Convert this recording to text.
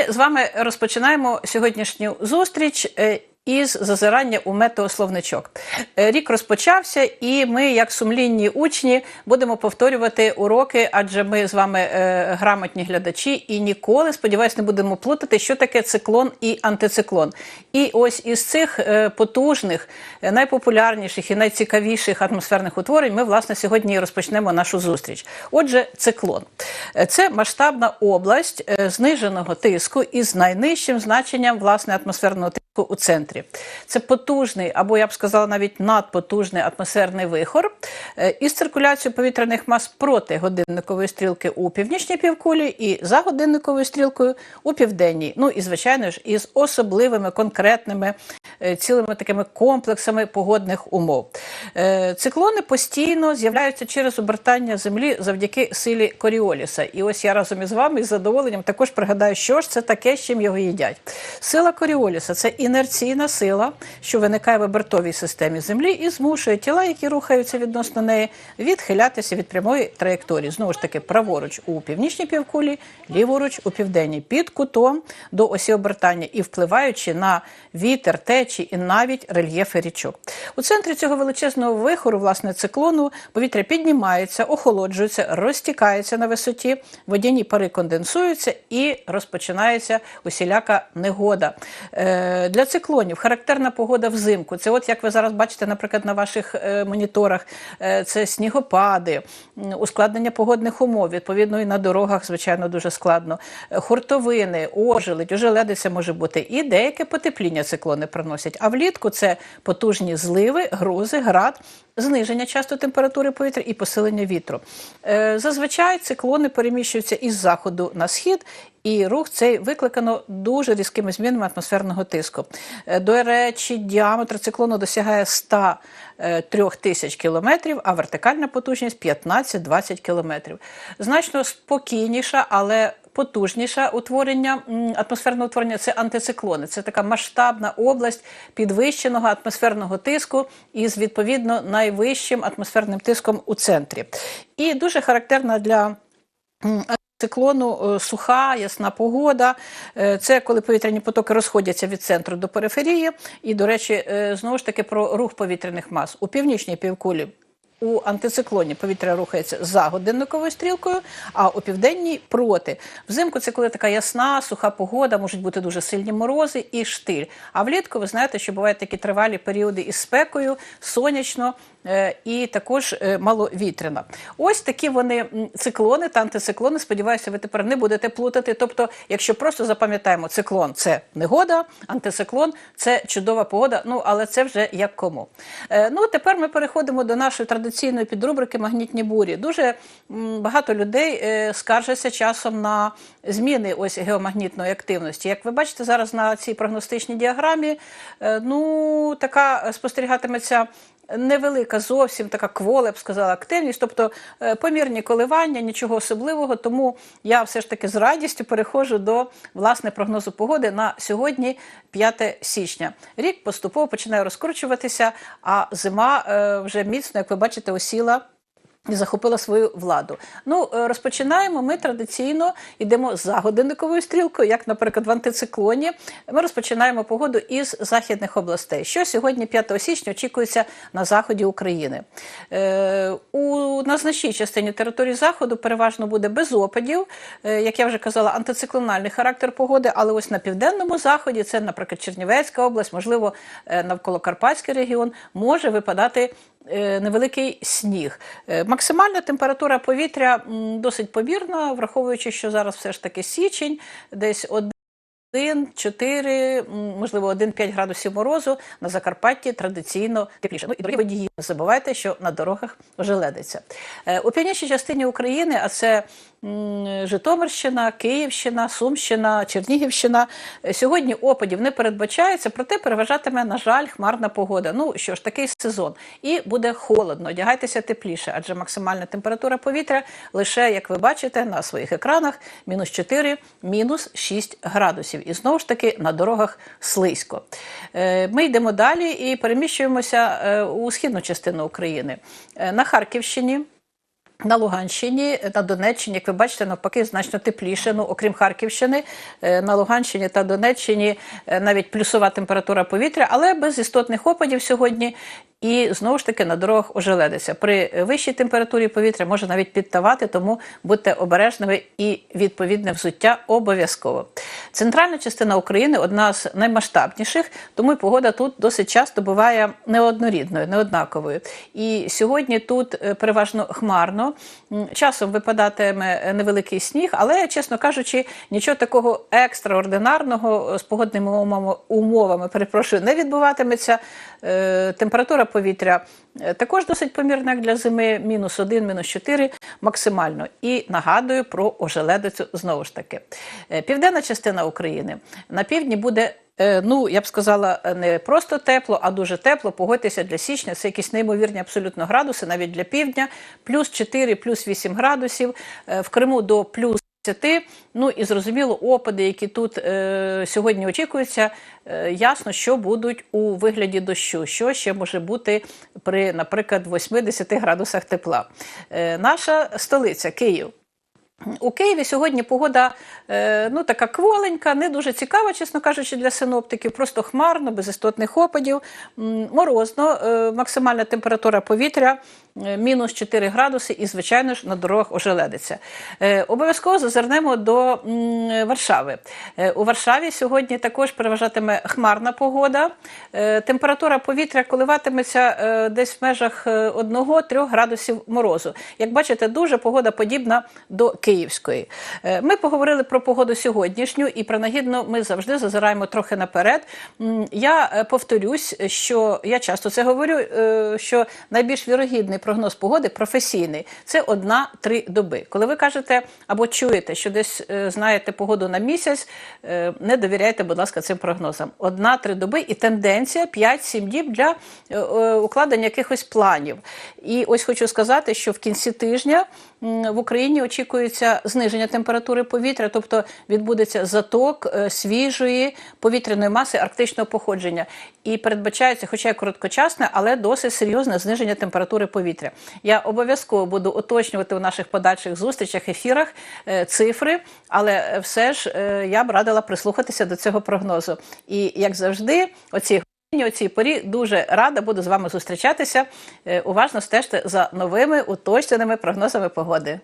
Ми з вами розпочинаємо сьогоднішню зустріч. Із зазирання у метеословничок. Е, Рік розпочався, і ми, як сумлінні учні, будемо повторювати уроки, адже ми з вами е, грамотні глядачі і ніколи, сподіваюсь, не будемо плутати, що таке циклон і антициклон. І ось із цих е, потужних, е, найпопулярніших і найцікавіших атмосферних утворень ми, власне, сьогодні розпочнемо нашу зустріч. Отже, циклон Е, це масштабна область зниженого тиску із найнижчим значенням власне атмосферного тиску у центрі. Це потужний, або я б сказала, навіть надпотужний атмосферний вихор е, із циркуляцією повітряних мас проти годинникової стрілки у північній півкулі і за годинниковою стрілкою у південній. Ну і звичайно ж із особливими конкретними е, цілими такими комплексами погодних умов. Е, Циклони постійно з'являються через обертання землі завдяки силі Коріоліса. І ось я разом із вами із задоволенням також пригадаю, що ж це таке, з чим його їдять. Сила Коріоліса це інерційна сила, що виникає в обертовій системі Землі і змушує тіла, які рухаються відносно неї, відхилятися від прямої траєкторії. Знову ж таки, праворуч у північній півкулі, ліворуч у південній, під кутом до осі обертання і впливаючи на вітер, течі і навіть рельєфи річок. У центрі цього величезного вихору, власне, циклону, повітря піднімається, охолоджується, розтікається на висоті, водяні пари конденсуються і розпочинається усіляка негода. Е, Для циклонів характерна погода взимку. Це, от як ви зараз бачите, наприклад, на ваших е, моніторах, е, це снігопади, ускладнення погодних умов. Відповідно, і на дорогах, звичайно, дуже складно. Е, Хуртовини, ожеледь, ожеледиця може бути. І деяке потепління циклони приносять. А влітку це потужні зливи, грози, град, зниження часто температури повітря і посилення вітру. Зазвичай циклони переміщуються із заходу на схід. І рух цей викликано дуже різкими змінами атмосферного тиску. Е, До речі, діаметр циклону досягає 103 тисяч кілометрів, а вертикальна потужність 15-20 кілометрів. Значно спокійніша, але потужніше утворення атмосферного утворення це антициклони. Це така масштабна область підвищеного атмосферного тиску із відповідно найвищим атмосферним тиском у центрі. І дуже характерна для Циклону е, суха, ясна погода. Е, Це коли повітряні потоки розходяться від центру до периферії. І, до речі, е, знову ж таки про рух повітряних мас у північній півкулі. У антициклоні повітря рухається за годинниковою стрілкою, а у південній проти. Взимку це коли така ясна, суха погода, можуть бути дуже сильні морози і штиль. А влітку ви знаєте, що бувають такі тривалі періоди із спекою, сонячно е, і також е, маловітряна. Ось такі вони циклони та антициклони. Сподіваюся, ви тепер не будете плутати. Тобто, якщо просто запам'ятаємо, циклон це негода, антициклон це чудова погода. Ну але це вже як кому. Е, Ну тепер ми переходимо до нашої традиційної підрубрики Магнітні бурі. Дуже багато людей е, скаржаться часом на зміни ось геомагнітної активності. Як ви бачите зараз на цій прогностичній діаграмі, е, ну така спостерігатиметься. Невелика зовсім така квола, я б сказала, активність, тобто е, помірні коливання, нічого особливого. Тому я все ж таки з радістю переходжу до власне прогнозу погоди на сьогодні, 5 січня. Рік поступово починає розкручуватися, а зима вже міцно, як ви бачите, осіла. І захопила свою владу. Ну, е, розпочинаємо. Ми традиційно йдемо за годинниковою стрілкою, як, наприклад, в антициклоні. Ми розпочинаємо погоду із західних областей. Що сьогодні, 5 січня, очікується на заході України. Е, у на значній частині території заходу переважно буде без опадів, е, як я вже казала, антициклональний характер погоди. Але ось на південному заході, це, наприклад, Чернівецька область, можливо, е, навколо Карпатський регіон, може випадати невеликий сніг. Е, Максимальна температура повітря досить помірна, враховуючи, що зараз все ж таки січень, десь 1, 4, можливо, 1-5 градусів морозу на Закарпатті традиційно тепліше. Ну і дорогі водії, не забувайте, що на дорогах ожеледиться. Е, У північній частині України, а це Житомирщина, Київщина, Сумщина, Чернігівщина. е, Сьогодні опадів не передбачається, проте переважатиме, на жаль, хмарна погода. Ну що ж, такий сезон. І буде холодно, одягайтеся тепліше, адже максимальна температура повітря лише, як ви бачите, на своїх екранах мінус 4, мінус 6 градусів. І знову ж таки на дорогах слизько. Е, Ми йдемо далі і переміщуємося е, у східну частину України. Е, На Харківщині. На Луганщині, на Донеччині, як ви бачите, навпаки, значно тепліше. Ну, окрім Харківщини, на Луганщині та Донеччині навіть плюсова температура повітря, але без істотних опадів сьогодні. І знову ж таки на дорогах ожеледиться. При вищій температурі повітря може навіть підтавати, тому будьте обережними і відповідне взуття обов'язково. Центральна частина України одна з наймасштабніших, тому і погода тут досить часто буває неоднорідною, неоднаковою. І сьогодні тут е, переважно хмарно. Часом випадатиме невеликий сніг, але, чесно кажучи, нічого такого екстраординарного з погодними умовами, перепрошую, не відбуватиметься. Е, Температура повітря е, також досить помірна як для зими, мінус 1, мінус 4 максимально. І нагадую про ожеледицю знову ж таки. Е, Південна частина України на півдні буде. е, Ну, я б сказала, не просто тепло, а дуже тепло. Погодьтеся для січня. Це якісь неймовірні абсолютно градуси, навіть для півдня. Плюс 4, плюс 8 градусів. В Криму до плюс 10. Ну і зрозуміло, опади, які тут е, сьогодні очікуються, е, ясно, що будуть у вигляді дощу, що ще може бути при, наприклад, 80 градусах тепла. Е, наша столиця Київ. У Києві сьогодні погода е, ну, така кволенька, не дуже цікава, чесно кажучи, для синоптиків. Просто хмарно, без істотних опадів, морозно, е, максимальна температура повітря е, мінус 4 градуси, і, звичайно ж, на дорогах ожеледиться. Обов'язково зазирнемо до Варшави. У Варшаві сьогодні також переважатиме хмарна погода. Температура повітря коливатиметься десь в межах 1-3 градусів морозу. Як бачите, дуже погода подібна до Київської. Е, Ми поговорили про погоду сьогоднішню, і принагідно ми завжди зазираємо трохи наперед. Я е, повторюсь, що я часто це говорю, е, що найбільш вірогідний прогноз погоди професійний це одна-три доби. Коли ви кажете або чуєте, що десь знаєте погоду на місяць, не довіряйте, будь ласка, цим прогнозам. Одна-три доби і тенденція 5-7 діб для укладення якихось планів. І ось хочу сказати, що в кінці тижня в Україні очікується зниження температури повітря, тобто відбудеться заток е, свіжої повітряної маси арктичного походження. І передбачається, хоча й короткочасне, але досить серйозне зниження температури повітря. Я обов'язково буду уточнювати у наших подальших зустрічах, ефірах е, цифри, але е, все ж я б радила прислухатися до цього прогнозу. І як завжди, оці у цій порі дуже рада буду з вами зустрічатися. Е, Уважно стежте за новими уточненими прогнозами погоди.